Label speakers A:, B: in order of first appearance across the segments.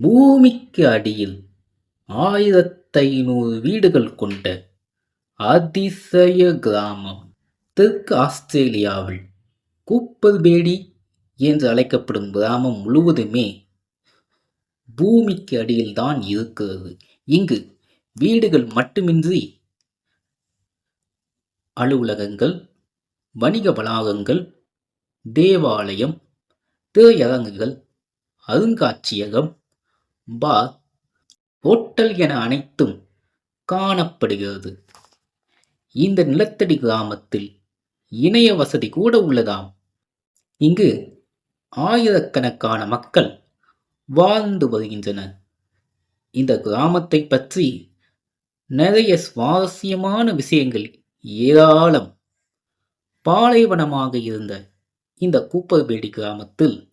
A: பூமிக்கு அடியில் ஆயிரத்தைநூறு வீடுகள் கொண்ட அதிசய கிராமம் தெற்கு ஆஸ்திரேலியாவில் கூப்பர்பேடி என்று அழைக்கப்படும் கிராமம் முழுவதுமே பூமிக்கு அடியில்தான் இருக்கிறது. இங்கு வீடுகள் மட்டுமின்றி அலுவலகங்கள் வணிக வளாகங்கள் தேவாலயம் திரையரங்குகள் அருங்காட்சியகம் பார் ஹோட்டல் என அனைத்தும் காணப்படுகிறது. இந்த நிலத்தடி கிராமத்தில் இணைய வசதி கூட உள்ளதாம். இங்கு ஆயிரக்கணக்கான மக்கள் வாழ்ந்து வருகின்றனர். இந்த கிராமத்தை பற்றி நிறைய சுவாரஸ்யமான விஷயங்கள் ஏராளம். பாலைவனமாக இருந்த இந்த கூப்பர்பேடி கிராமத்தில்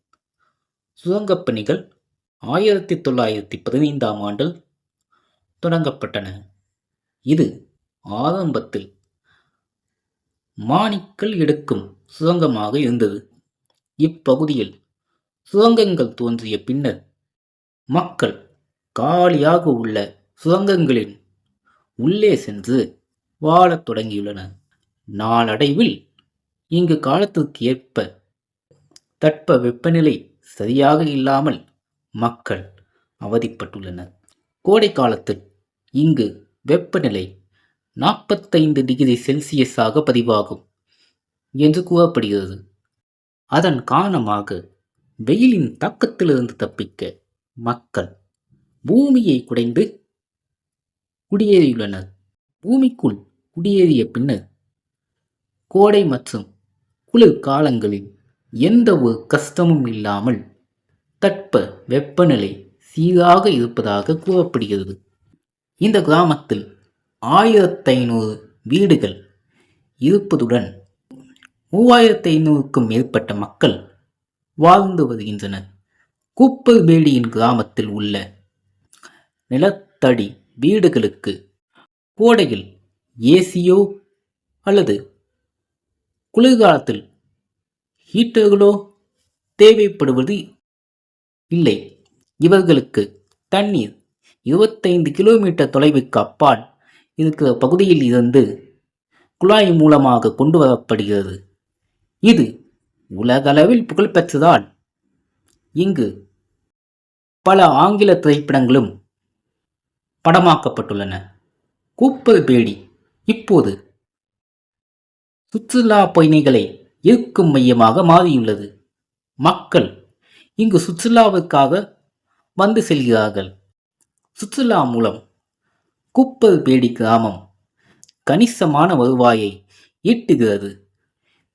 A: சுரங்கப் பணிகள் ஆயிரத்தி தொள்ளாயிரத்தி பதினைந்தாம் ஆண்டில் தொடங்கப்பட்டன. இது ஆரம்பத்தில் மாணிக்கல் எடுக்கும் சுரங்கமாக இருந்தது. இப்பகுதியில் சுரங்கங்கள் தோன்றிய பின்னர் மக்கள் காலியாக உள்ள சுரங்கங்களின் உள்ளே சென்று வாழத் தொடங்கியுள்ளனர். நாளடைவில் இங்கு காலத்திற்கு ஏற்ப தட்ப வெப்பநிலை சரியாக இல்லாமல் மக்கள் அவதிப்பட்டுள்ளனர். கோடை காலத்தில் இங்கு வெப்பநிலை நாற்பத்தைந்து டிகிரி செல்சியஸாக பதிவாகும் என்று கூறப்படுகிறது. அதன் காரணமாக வெயிலின் தாக்கத்திலிருந்து தப்பிக்க மக்கள் பூமியை குடைந்து குடியேறியுள்ளனர். பூமிக்குள் குடியேறிய பின்னர் கோடை மற்றும் குளிர் காலங்களில் எந்த ஒரு கஷ்டமும் இல்லாமல் தட்ப வெப்பநிலை சீராக இருப்பதாக கூறப்படுகிறது. இந்த கிராமத்தில் ஆயிரத்தி ஐநூறு வீடுகள் இருப்பதுடன் மூவாயிரத்தி ஐநூறுக்கும் மேற்பட்ட மக்கள் வாழ்ந்து வருகின்றனர். கூப்பர்பேடியின் கிராமத்தில் உள்ள நிலத்தடி வீடுகளுக்கு கோடையில் ஏசியோ அல்லது குளிர்காலத்தில் ஹீட்டர்களோ தேவைப்படுவது இல்லை. இவர்களுக்கு தண்ணீர் இருபத்தைந்து கிலோமீட்டர் தொலைவுக்கு அப்பால் இருக்கிற பகுதியில் இருந்து குழாய் மூலமாக கொண்டு வரப்படுகிறது. இது உலகளவில் புகழ்பெற்றதால் இங்கு பல ஆங்கில திரைப்படங்களும் படமாக்கப்பட்டுள்ளன. கூப்பர் பேடி இப்போது சுற்றுலா பயணிகளை ஈர்க்கும் மையமாக மாறியுள்ளது. மக்கள் இங்கு சுற்றுலாவுக்காக வந்து செல்கிறார்கள். சுற்றுலா மூலம் குப்பர் பேடி கிராமம் கணிசமான வருவாயை ஈட்டுகிறது.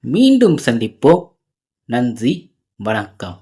A: மீண்டும் சந்திப்போம். நன்றி. வணக்கம்.